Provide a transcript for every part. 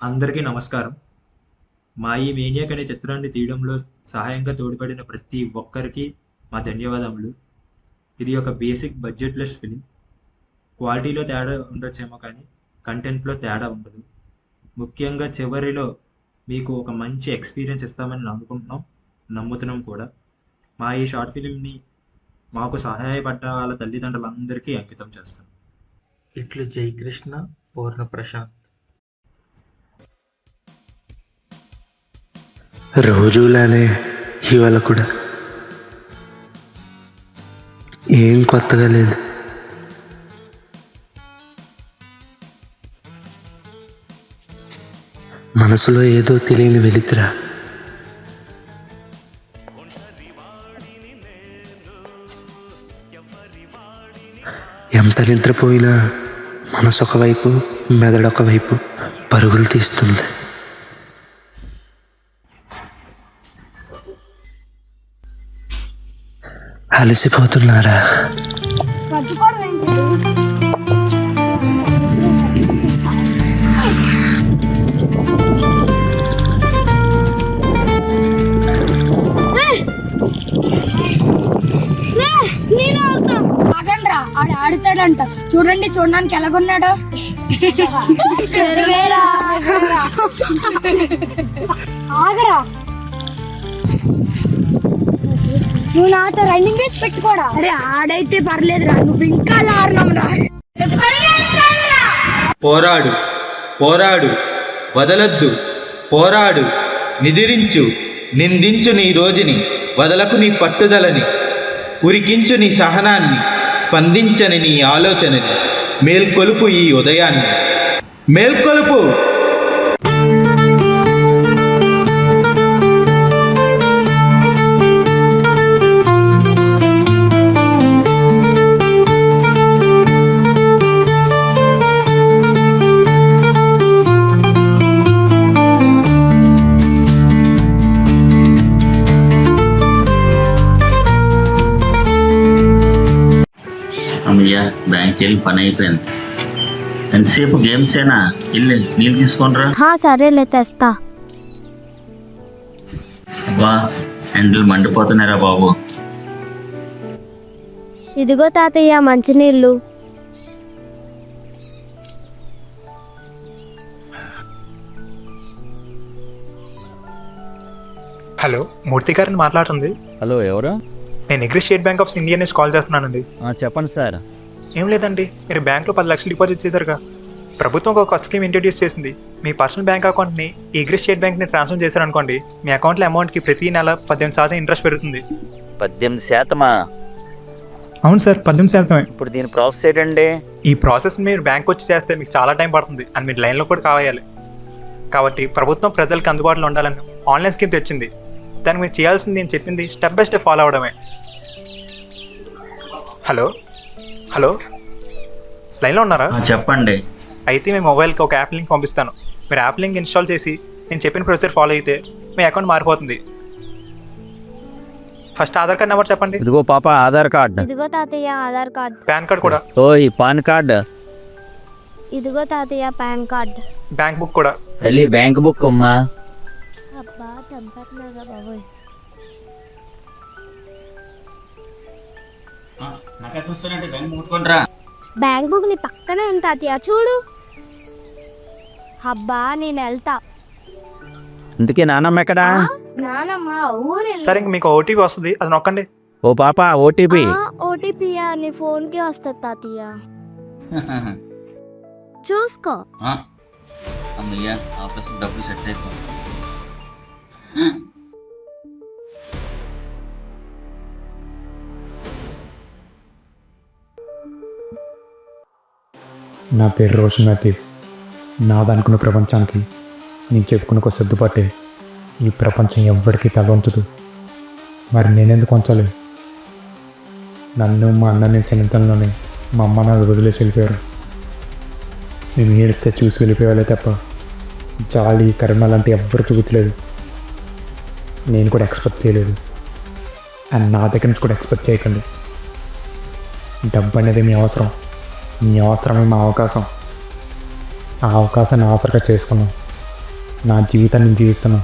అందరికీ నమస్కారం. మా ఈ మేనియాక్ అనే చిత్రాన్ని తీయడంలో సహాయంగా తోడ్పడిన ప్రతి ఒక్కరికి మా ధన్యవాదములు. ఇది ఒక బేసిక్ బడ్జెట్లెస్ ఫిలిం. క్వాలిటీలో తేడా ఉండొచ్చేమో కానీ కంటెంట్లో తేడా ఉండదు. ముఖ్యంగా చివరిలో మీకు ఒక మంచి ఎక్స్పీరియన్స్ ఇస్తామని అనుకుంటున్నాం నమ్ముతున్నాం కూడా. మా ఈ షార్ట్ ఫిలింని మాకు సహాయపడ్డ వాళ్ళ తల్లిదండ్రులందరికీ అంకితం చేస్తాం. ఇట్లు జయకృష్ణ పూర్ణ ప్రశాంత్. రోజులానే ఇవాళ కూడా. ఏం కొత్తగా లేదు. మనసులో ఏదో తెలియని వెలితిరా. ఎంత నిద్రపోయినా మనసు ఒకవైపు మెదడు ఒకవైపు పరుగులు తీస్తుంది. అలసిపోతున్నారా? ఆడుతాడంట. చూడండి చూడడానికి ఎలాగున్నాడు. ఆగరా నువ్వు నాతో రన్నింగ్ రేస్ పెట్టుకోడా? అరే ఆడైతే పర్లేదురా నువ్వు ఇంకా దారుణంరా. పోరాడు పోరాడు వదలొద్దు పోరాడు నిదిరించు నిందించు నీ రోజుని వదలకు నీ పట్టుదలని ఉరికించు నీ సహనాన్ని స్పందించని నీ ఆలోచనని మేల్కొలుపు ఈ ఉదయాన్ని. మేల్కొలుపు! బ్యాంక్కి వెళ్ళి పని అయిపోయింది. ఎంతసేపు గేమ్సేనా వెళ్ళి నీళ్ళు తీసుకొనిరా. హా సరేలే తెస్తా. వా ఎండలు మండిపోతున్నారా బాబు. ఇదిగో తాతయ్య మంచినీళ్ళు. హలో మూర్తి గారిని మాట్లాడుతుంది. హలో ఎవరు? నేను ఎగ్రి స్టేట్ బ్యాంక్ ఆఫ్ ఇండియా నుంచి కాల్ చేస్తున్నానండి. ఆ, చెప్పండి సార్. ఏం లేదండి మీరు బ్యాంక్లో పది లక్షలు డిపాజిట్ చేశారుగా. ప్రభుత్వం ఒక కొత్త స్కీమ్ ఇంట్రడ్యూస్ చేసింది. మీ పర్సనల్ బ్యాంక్ అకౌంట్ని ఎగ్రి స్టేట్ బ్యాంక్ని ట్రాన్స్ఫర్ చేశారనుకోండి మీ అకౌంట్లో అమౌంట్కి ప్రతి నెల పద్దెనిమిది శాతం ఇంట్రెస్ట్ పెరుగుతుంది. పద్దెనిమిది శాతమా? అవును సార్ పద్దెనిమిది శాతమే. ఇప్పుడు దీని ప్రాసెస్ ఏంటండి? ఈ ప్రాసెస్ మీరు బ్యాంక్ వచ్చి చేస్తే మీకు చాలా టైం పడుతుంది. అండ్ మీరు లైన్లో కూడా కావాలి. కాబట్టి ప్రభుత్వం ప్రజలకు అందుబాటులో ఉండాలని ఆన్లైన్ స్కీమ్ తెచ్చింది. దానికి మీరు చేయాల్సింది నేను చెప్పింది స్టెప్ బై స్టెప్ ఫాలో అవడమే. హలో? హలో? లైన్లో ఉన్నారా? ఆ, చెప్పండి. అయితే మీ మొబైల్కి ఒక యాప్ లింక్ పంపిస్తాను. మీరు యాప్ లింక్ ఇన్స్టాల్ చేసి నేను చెప్పిన ప్రొసీజర్ ఫాలో అయితే మీ అకౌంట్ మారిపోతుంది. ఫస్ట్ ఆధార్ కార్డ్ నెంబర్ చెప్పండి. ఇదిగో పాప ఆధార్ కార్డ్. ఇదిగో తాతయ్య ఆధార్ కార్డ్. పాన్ కార్డ్ కూడా. ఓ ఈ పాన్ కార్డ్. ఇదిగో తాతయ్య పాన్ కార్డ్. బ్యాంక్ బుక్ కూడా. వెళ్ళి బ్యాంక్ బుక్ అమ్మా. అబ్బా చంపేస్తున్నాగా బాబోయ్. నాకే చూస్తున్నట్టు బ్యాంక్ ముట్టుకుంటారా బ్యాంక్ బుక్ నీ పక్కనే ఉంది తాతయ్య చూడు. అబ్బా నేను వెళ్తా. ఇందుకే నానమ్మ ఎక్కడా? నానమ్మ ఊరు సరే ఇంక మీకు ఓటీపీ వస్తుంది. అది నొక్కండి. ఓ పాప ఓటీపీ. ఓటీపీ నీ ఫోన్కి వస్తుంది తాతయ్య. చూసుకో. అమ్మయ్యా ఆపరేషన్ డబ్బులు సెట్ అయిపోయింది నా పేరు రోషన్ నతీవ్ నాదనుకున్న ప్రపంచానికి నేను చెప్పుకున్న ఒక సర్దుబాటే ఈ ప్రపంచం ఎవ్వరికీ తగవంచదు మరి నేనెందుకు వంచాలి? నన్ను మా అన్నని చిన్నతనంలోనే మా అమ్మ నాన్న వదిలేసి వెళ్ళిపోయారు. మేము ఏడిస్తే చూసి వెళ్ళిపోయాలే తప్ప జాలి కరుణ లాంటి ఎవ్వరు చూపించలేదు. నేను కూడా ఎక్స్పెక్ట్ చేయలేదు. అండ్ నా దగ్గర నుంచి కూడా ఎక్స్పెక్ట్ చేయకండి. డబ్బు అనేది మీ అవసరం. మీ అవసరమే మా అవకాశం. ఆ అవకాశాన్ని ఆసరగా చేసుకున్నాం నా జీవితాన్ని నేను జీవిస్తున్నా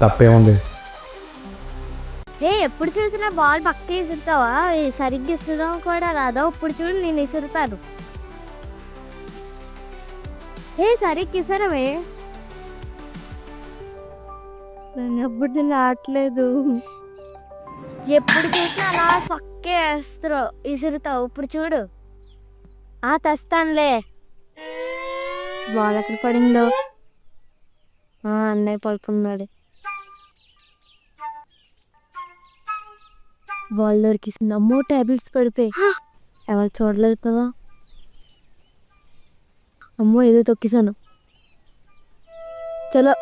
తప్పే ఉంది. ఏ ఎప్పుడు చూసినా బాల్ పక్క విసురుతావా ఏ సరిగ్గా ఇసురడం కూడా రాదా? ఇప్పుడు చూడు నేను ఇసురుతాను. ఏ సరిగ్గా ఇసరమే ఎప్పుడు రావట్లేదు ఎప్పుడు చూసినా అలా పక్కే వేస్తావు ఇసురుతావు. ఇప్పుడు చూడు. ఆ తెస్తానులే. బాల్ ఎక్కడ పడిందో? ఆ, అన్నయ్య పడుకున్నాడు. బాల్ దొరికిసింది అమ్మో టాబ్లెట్స్ పడిపోయి ఎవరు చూడలేదు కదా? అమ్మో ఏదో తొక్కిసాను చలో.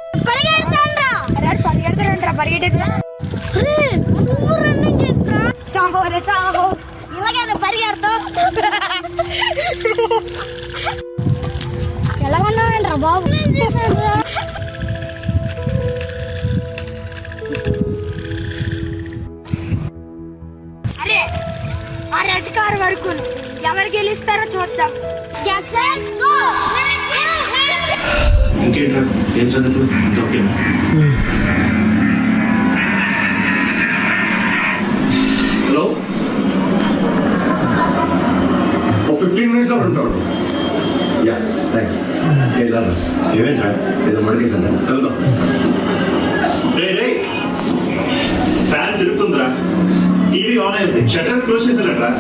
ఎలా ఉన్నావేంట్రా బాబు అరే ఆ రెడ్ కార్ వరకు ఎవరు గెలుస్తారో చూద్దాం. ఇంకేంట్రా? ఏం చదువుతూ అంత ఓకేనా? ఏమైందిరా ఏదో మడికేసాను కలుద్దాం. ఫ్యాన్ తిరుగుతుందిరా. టీవీ ఆన్ అయింది. షటర్ క్లోజ్ చేసారట్రా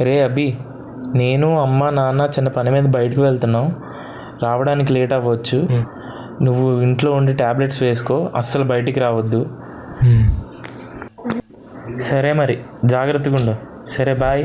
రే అభి నేను అమ్మ నాన్న చిన్న పని మీద బయటకు వెళ్తున్నాం. రావడానికి లేట్ అవ్వచ్చు. నువ్వు ఇంట్లో ఉండి ట్యాబ్లెట్స్ వేసుకో అస్సలు బయటికి రావద్దు. సరే మరి జాగ్రత్తగా ఉండు. సరే బాయ్.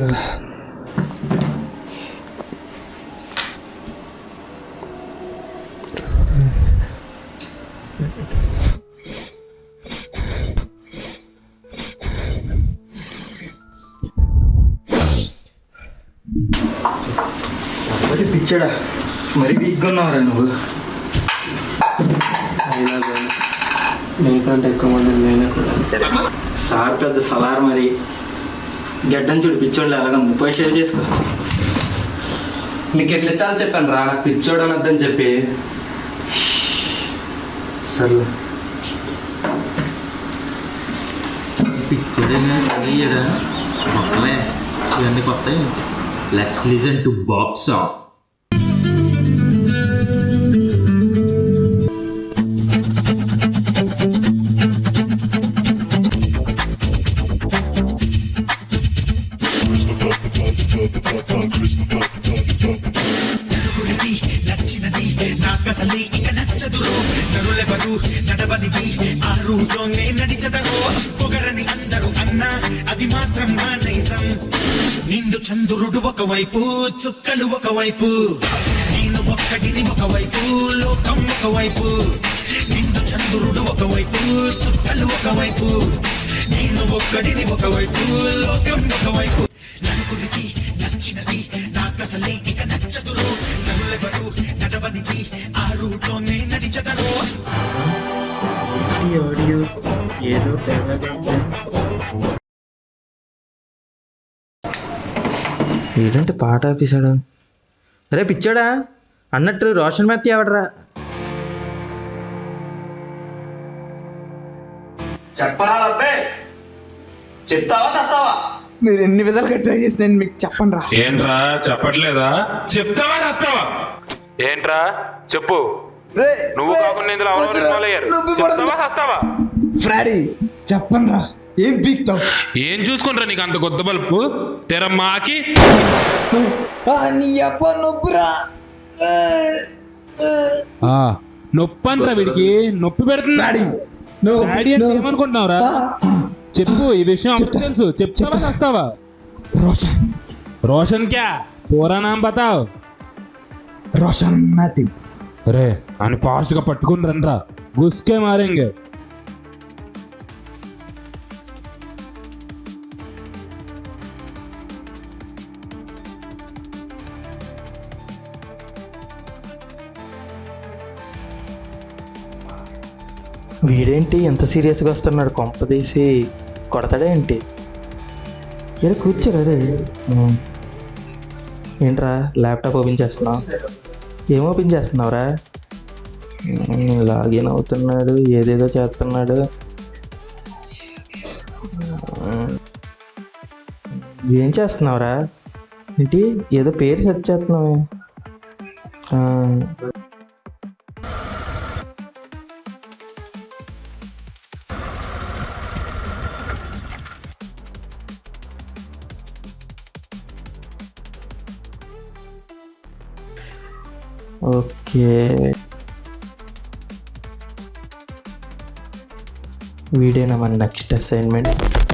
మరి వీక్గా ఉన్నావురా నువ్వు నీకంటే ఎక్కువ మంది నేనే కూడా. సార్ పెద్ద సలార్ మరి. గడ్డం చూడు పిచ్చోళ్ళు అలాగా ముప్పై షేర్ చేసుకో. నీకు ఎన్నిసార్లు చెప్పాను రా నాకు పిచ్చోడు అనొద్దని చెప్పి. సర్లే. ఇవన్నీ కొత్త let's listen to box song నిండు చంద్రుడు ఒకవైపు చుక్కలు ఒకవైపు. నేను ఒక్కడిని ఒకవైపు లోకం ఒకవైపు. నిండు చంద్రుడు ఒకవైపు చుక్కలు ఒకవైపు. నేను ఒక్కడిని ఒకవైపు లోకం ఒకవైపు. నలుగురికి నచ్చినది నాకసలే ఇక నచ్చదురు. నలులెవరు నడవనిది ఆ రూట్లోనే నడిచదరు. ఆడియో ఏదో తేడాగా ఏంటంటే పాట ఆపేశాడు? అరే పిచ్చాడా అన్నట్టు రోషన్ మెత్తి ఎవడరా? చెప్పరా అబ్బే చెప్తావా చేస్తావా? మీరు ఎన్ని విధాలుగా ట్రై చేసి నేను మీకు చెప్పండి రా ఏంట్రా చెప్పట్లేదా? చెప్తావా చేస్తావా? ఏంట్రా? చెప్పు. నువ్వు కాకుండా ఇందులో ఎవరెవరు ఇన్వాల్వ్ అయ్యారు. చెప్తావా చేస్తావా? ఫ్రాడీ చెప్పండి రా ఏం పీక్తావు ఏం చూసుకుంటారా నీకు అంత కొత్త బల్పు? తెరమ్మాకి. నొప్పి అంటారా వీడికి. నొప్పి పెడుతుందా? డాడీ అంటే ఏమనుకుంటున్నావురా? చెప్పు ఈ విషయం అమ్మకి తెలుసు. చెప్తావా చేస్తావా? రోషన్. రోషన్ క్యా పూరా నామ్ బతావ్. రోషన్ మాథివ్ రే అని ఫాస్ట్గా పట్టుకుని రండ్రా గుస్కే మారేంగే. వీడేంటి ఎంత సీరియస్గా వస్తున్నాడు? కొంపదీసి కొడతాడే ఏంటి? ఇలా కూర్చోరు అదే ఏంట్రా ల్యాప్టాప్ ఓపెన్ చేస్తున్నావు ఏం ఓపెన్ చేస్తున్నావురా? లాగిన్ అవుతున్నాడు ఏదేదో చేస్తున్నాడు. ఏం చేస్తున్నావురా? ఏంటి ఏదో పేరు సెర్చ్ చేస్తున్నావు. ఆ, వీడియో మన నెక్స్ట్ అసైన్మెంట్.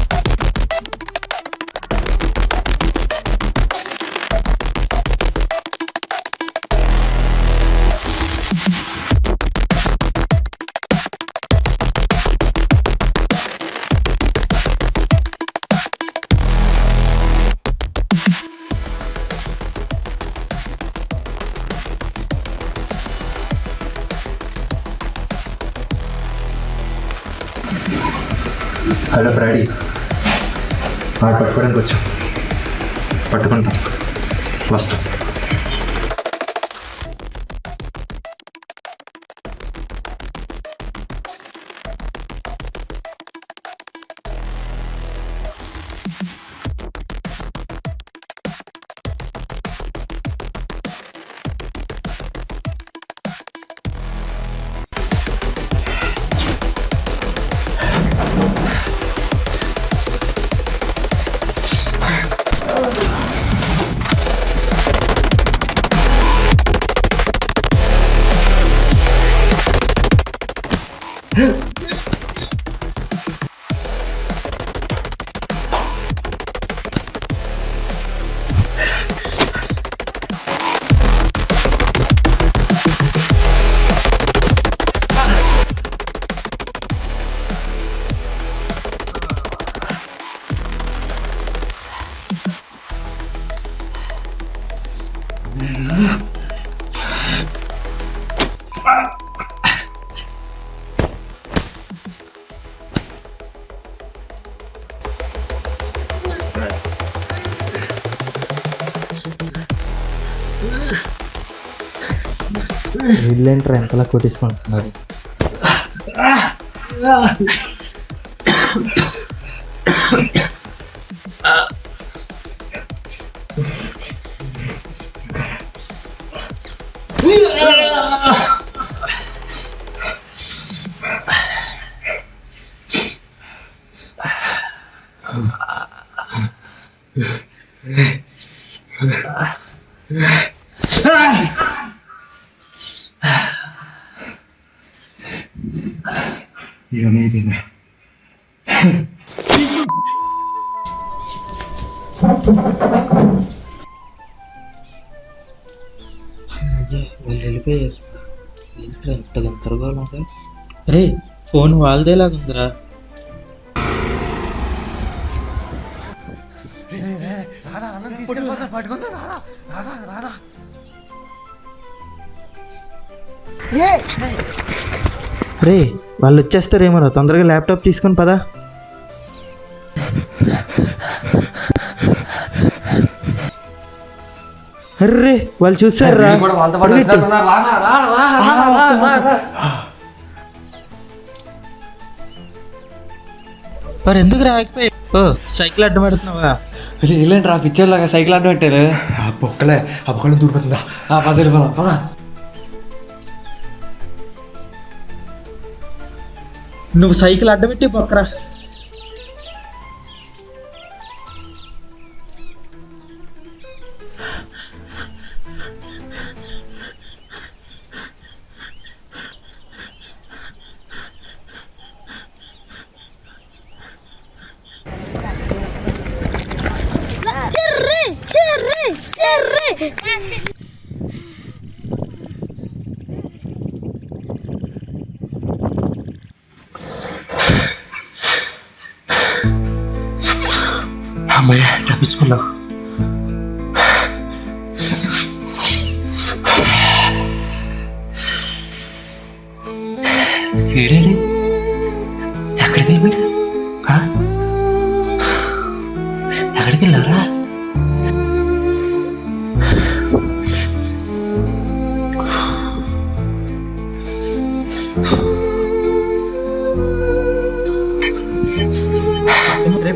Must. Huh? వీళ్ళేంట్రా ఎంతలా కొట్టేసుకుంటున్నారు ఫోన్ వాళ్ళదేలాగుందిరా రే వాళ్ళు వచ్చేస్తారేమో తొందరగా ల్యాప్టాప్ తీసుకొని పదా. అర్రే వాళ్ళు చూసారా మరి ఎందుకు రాకపోయి ఓ సైకిల్ అడ్డం పెడుతున్నావా? ఇల్లేంట్రా పిక్చర్ లాగా సైకిల్ ఆడడం పెట్టారు. ఆ బొక్కలే ఆ బొక్కలు దూరిపోతుందా పది రూపాయలు పదా నువ్వు సైకిల్ అడ్డం పెట్టి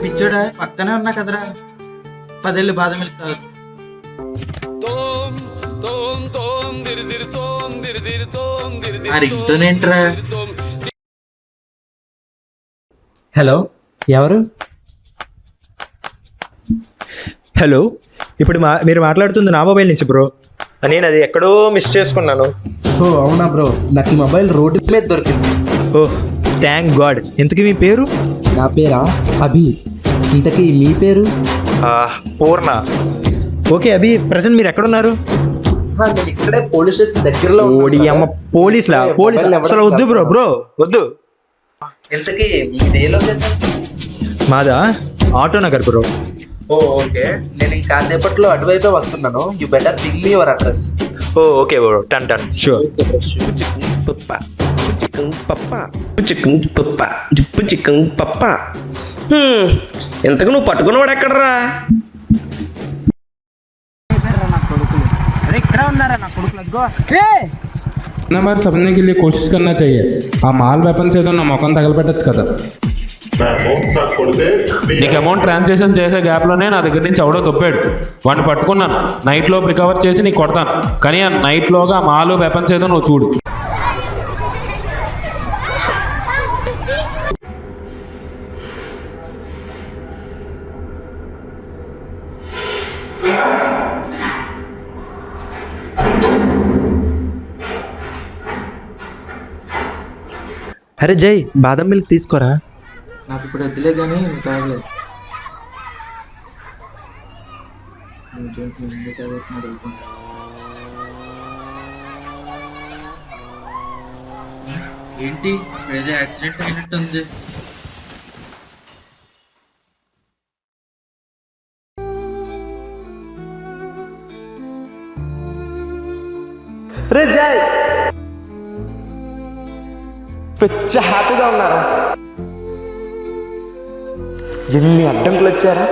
పిచ్చోడా? పక్కనే ఉన్నా కదరా. పదేళ్ళు బాదం మిల్క్ తాగు. హలో ఎవరు? హలో ఇప్పుడు మా మీరు మాట్లాడుతుంది నా మొబైల్ నుంచి బ్రో. నేను అది ఎక్కడో మిస్ చేసుకున్నాను. ఓ అవునా బ్రో? నాకు ఈ మొబైల్ రోడ్డు మీద దొరికింది. ఓ థ్యాంక్ గాడ్ ఇంతకీ మీ పేరు? నా పేరా? అభి. ఇంతకీ మీ పేరు? పూర్ణ. ఓకే అభి ప్రజెంట్ మీరు ఎక్కడున్నారు? నేను ఇక్కడే పోలీస్ స్టేషన్ దగ్గరలో ఓడి అమ్మ పోలీసులా? పోలీస్ అసలు వద్దు బ్రో బ్రో వద్దు. ఇంతకీ మీది ఏ లొకేషన్ మాదా? Auto Nagar bro. ఓ ఓకే. నేను ఇంకా కాసేపట్లో అటువైపే వస్తున్నాను. You better ping me your address. Oh okay bro టన్ టన్ షూర్ పప్ప. చికెన్ పప్ప. చికెన్ పప్ప. జిప్పు చికెన్ పప్ప. ఇంతకు నువ్వు పట్టుకున్నవాడు ఎక్కడరా? మరి సపనేకి వెళ్ళి కోషిష్ కన్నా చెయ్యి. ఆ మాల్ వెపన్స్ ఏదో నా ముఖం తగలపెట్టచ్చు కదా. నీకు అమౌంట్ ట్రాన్సాక్షన్ చేసే గ్యాప్లోనే నా దగ్గర నుంచి ఎవడో దొబ్బాడు. వాడిని పట్టుకున్నాను. నైట్లో రికవర్ చేసి నీకు కొడతాను. కానీ ఆ నైట్లోగా మాలు వెపన్స్ ఏదో నువ్వు చూడు. అరే జై బాదం మిల్క్ తీసుకోరా? నాకు ఇప్పుడు వద్దులే కానీ తాగలేదు ఏంటి? ఏదో యాక్సిడెంట్ అయినట్టుంది. రే జై! పిచ్చ హ్యాపీగా ఉన్నారా? ఎన్ని అడ్డంకులు వచ్చారా?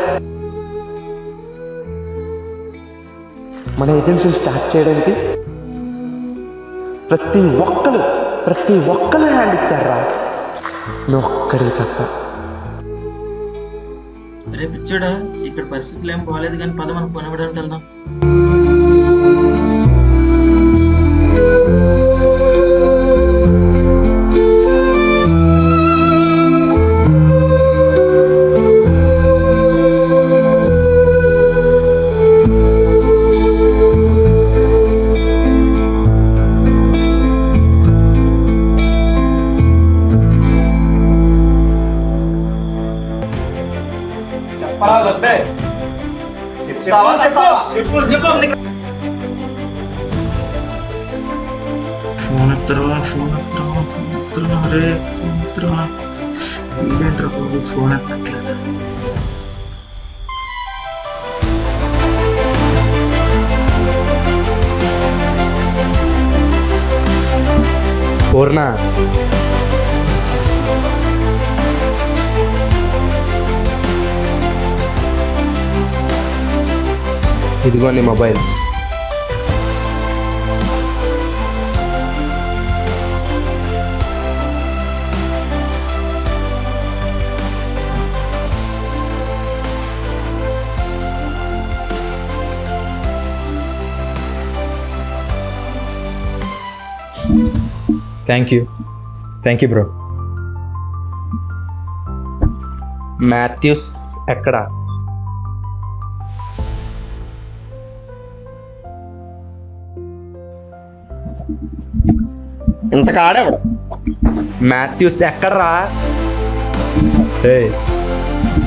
మన ఏజెన్సీని స్టార్ట్ చేయడానికి ప్రతి ఒక్కరు ప్రతి ఒక్కరు హ్యాండ్ ఇచ్చారా? నువ్వు ఒక్కడికి తప్ప. అరే పిచ్చాడా ఇక్కడ పరిస్థితులు ఏం బాగాలేదు కానీ పద మనం కొనవడానికి వెళ్దాం. పూర్ణ. ఇదిగోండి mobile. Thank you thank you bro Mathews ఎక్కడ? ఇంత కాడేవాడు మాథ్యూస్ ఎక్కడరా? ఏ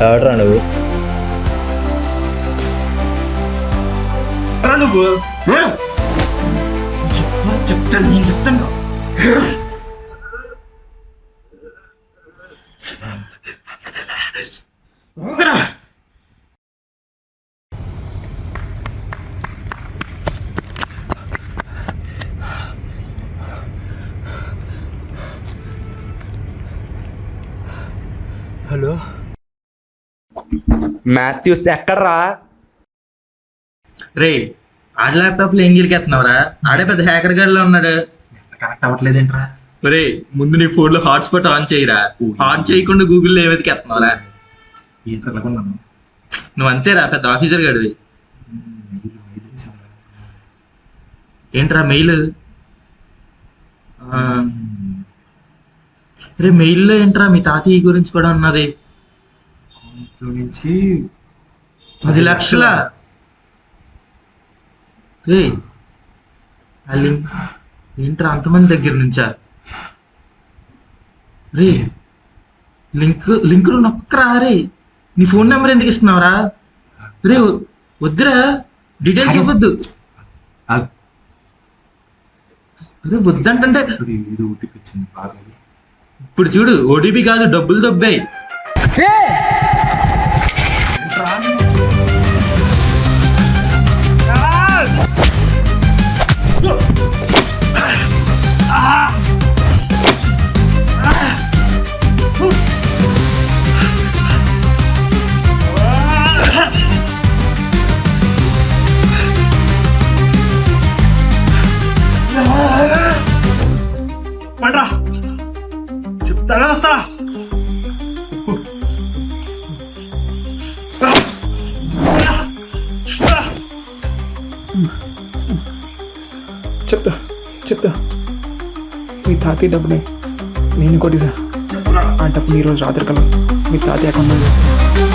ఎవడరా నువ్వు? నువ్వు? చెప్తాను నేను చెప్తాను. హలో? మాథ్యూస్ ఎక్కడరా? రే ఆడ ల్యాప్టాప్లో ఏం గిరికెత్తున్నావురా ఆడే పెద్ద హ్యాకర్ గడిలో ఉన్నాడు. కనెక్ట్ అవ్వట్లేదేంట్రా రే ముందు నీ ఫోన్లో హాట్స్పాట్ ఆన్ చేయరా ఆన్ చేయకుండా గూగుల్లో ఏం వెతికెత్తున్నావురా ఏంటి నువ్వు అంతేరా పెద్ద ఆఫీసర్ గడివి ఏంట్రా మెయిల్ రే మెయిల్లో ఏంట్రా మీ తాతయ్య గురించి కూడా ఉన్నది నుంచి పది లక్షల రే ఆ లింక్ ఏంట్రా అంతమంది దగ్గర నుంచా? రే లింక్ లింక్ నొక్కరా రే? నీ ఫోన్ నెంబర్ ఎందుకు ఇస్తున్నావురా? రే వద్దురా డీటెయిల్స్ ఇవ్వద్దు. ఆగు. రే వద్దంటే ఇది ఉతికిచ్చింది బాగా. ఇప్పుడు చూడు ఓటీపీ కాదు డబ్బులు దొబ్బాయి. ああ。తాతయ్య డబ్బులే నేను కొట్టిసా ఆ డబ్బుని ఈరోజు రాత్రి మీ తాతయ్య అకౌంట్లో చేస్తాను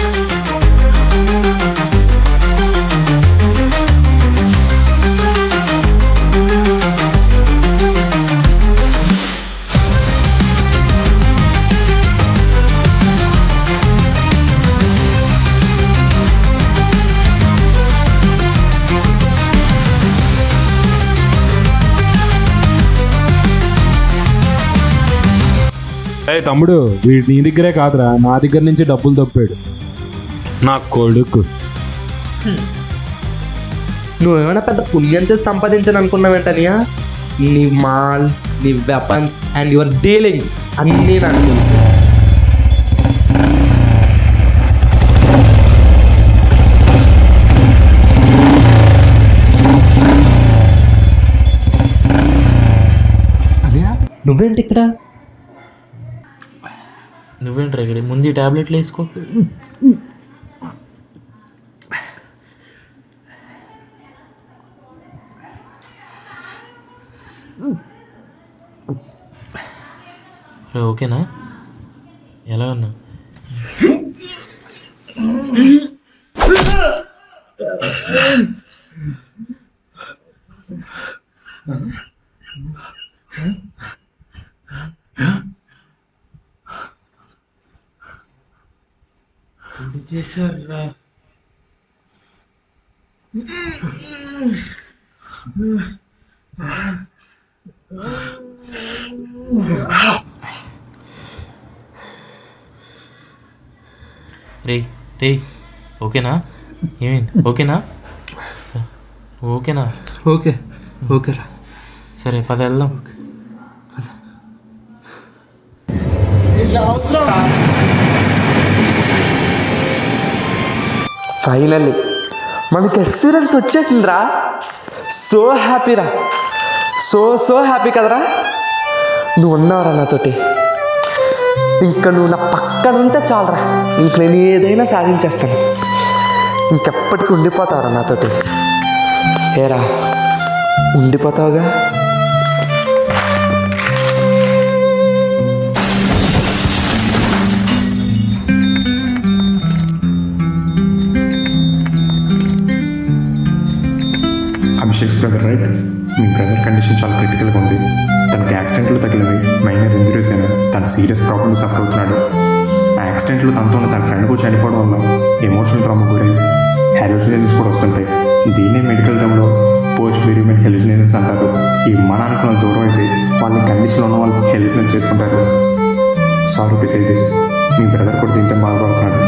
అరే తమ్ముడు వీడు నీ దగ్గరే కాదురా. నా దగ్గర నుంచి డబ్బులు తప్పాడు నా కొడుకు. నువ్వేమైనా పెద్ద పుణ్యం చేసి సంపాదించని అనుకున్నావేంటనియా నీ మాల్ నీ వెపన్స్ అండ్ యువర్ డీలింగ్స్ అన్నీ నాకు తెలుసు. నువ్వేంటి ఇక్కడ? నువ్వేంటి ఇక్కడ? ముందు ఈ టాబ్లెట్లు వేసుకో. రే, ఓకేనా? ఎలా ఉన్నా? చేశారా రే రే ఓకేనా? ఏమైంది? ఓకేనా? ఓకేనా? ఓకే ఓకేరా సరే పద వెళ్దాం. ఫైనల్లీ మనకి ఎస్సీరెన్స్ వచ్చేసిందిరా. సో హ్యాపీరా సో సో హ్యాపీ కదరా. నువ్వు ఉన్నావురా నాతోటి. ఇంకా నువ్వు నా పక్కన ఉంటే చాలరా. ఇంక నేను ఏదైనా సాధించేస్తాను. ఇంకెప్పటికీ ఉండిపోతావురా నాతోటి. ఏరా ఉండిపోతావుగా? అభిషేక్స్ బ్రదర్ రైట్ మీ బ్రదర్ కండిషన్ చాలా క్రిటికల్గా ఉంది. తనకి యాక్సిడెంట్లు తగిలినవి మైనర్ ఇంజురీస్ అయినా తను సీరియస్ ప్రాబ్లమ్ సఫర్ అవుతున్నాడు. ఆ యాక్సిడెంట్లో తనతో ఉన్న తన ఫ్రెండ్ కూడా చనిపోవడం వల్ల ఎమోషనల్ ట్రామా గురై హెల్యూసినేషన్స్ కూడా వస్తుంటాయి. దీన్నే మెడికల్ టర్మ్లో పోస్ట్ బెరిమెంట్ హెల్యూసినేషన్స్ అంటారు. ఈ విమానానికి దూరం అయితే వాళ్ళ కండిషన్లో ఉన్న వాళ్ళు హెల్యూసినేట్ చేసుకుంటారు. సారీ టు సే దిస్ మీ బ్రదర్ కూడా దీంతో బాధపడుతున్నాడు.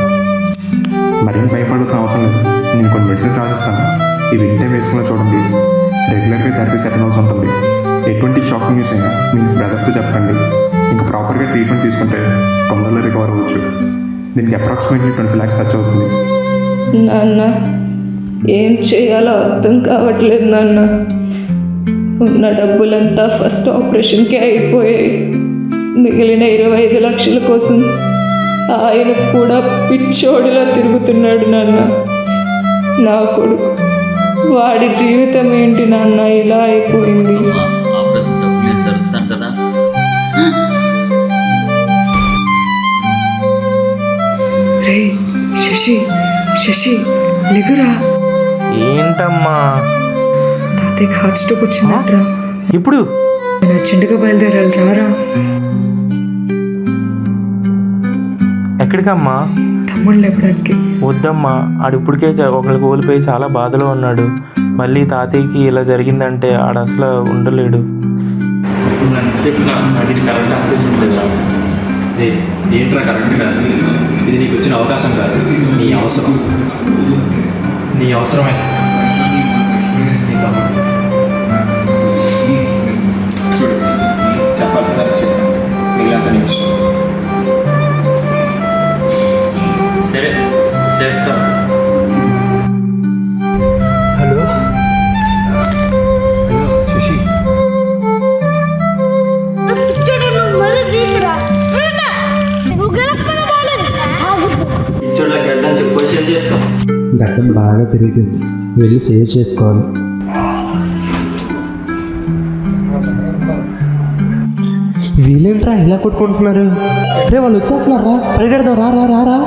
మరేం భయపడాల్సిన అవసరం లేదు. నేను కొన్ని మెడిసిన్స్ రాసిస్తాను. ఇవి ఇంటే వేసుకుని చూడండి. రెగ్యులర్గా థెరపీ సెటనల్స్ ఉంటుంది. ఎటువంటి షాకింగ్ న్యూస్ అయినా మీ బ్రదర్తో చెప్పండి ఇంకా ప్రాపర్గా ట్రీట్మెంట్ తీసుకుంటే తొందరలో రికవర్ అవ్వచ్చు. దీనికి అప్రాక్సిమేట్లీ ట్వంటీ ల్యాక్స్ ఖర్చు అవుతుంది. నాన్న ఏం చేయాలో అర్థం కావట్లేదు నాన్న. ఉన్న డబ్బులంతా ఫస్ట్ ఆపరేషన్కే అయిపోయాయి. మిగిలిన ఇరవై ఐదు లక్షల కోసం ఆయన కూడా పిచ్చోడిలా తిరుగుతున్నాడు నాన్న. నా కొడుకు వాడి జీవితం ఏంటి నాన్న? ఇలా అయిపోయింది. ఆపరేషన్ డబ్బులు ఏం జరుగుతాను కదా. రే శశి శశి లేగురా. ఏంటమ్మా? తాతయ్యకి హార్ట్ స్ట్రోక్ వచ్చిందంట్రా. ఇప్పుడు? నేను అర్జెంటుగా బయలుదేరాలి రారా. ఎక్కడికమ్మా? తమ్ముడు లేపడానికి వద్దమ్మా ఆడు ఇప్పటికే చ- ఒకరికి కోల్పోయి చాలా బాధలో ఉన్నాడు మళ్ళీ తాతయ్యకి ఇలా జరిగిందంటే ఆడు అసలు ఉండలేడు ఏంట్రా కరెక్ట్ కాదు ఇది నీకు వచ్చిన అవకాశం కాదు నీ అవసరం నీ అవసరమే నీ తమ్ముడు చూడు చెప్పాల్సిన చెప్పు మిగిలినంత నీ ఇష్టం సరే చేస్తా. హలో? హలో శశి. పిచ్చోళ్ళ గడ్డని చెప్పి షేర్ చేస్తాం? గడ్డం బాగా పెరిగింది వెళ్ళి సేవ్ చేసుకోవాలి. వీళ్ళేంట్రా ఇలా కొట్టుకుంటున్నారు? రే వాళ్ళు వచ్చేస్తున్నారా పరిగెడదాం రా రా రా రా.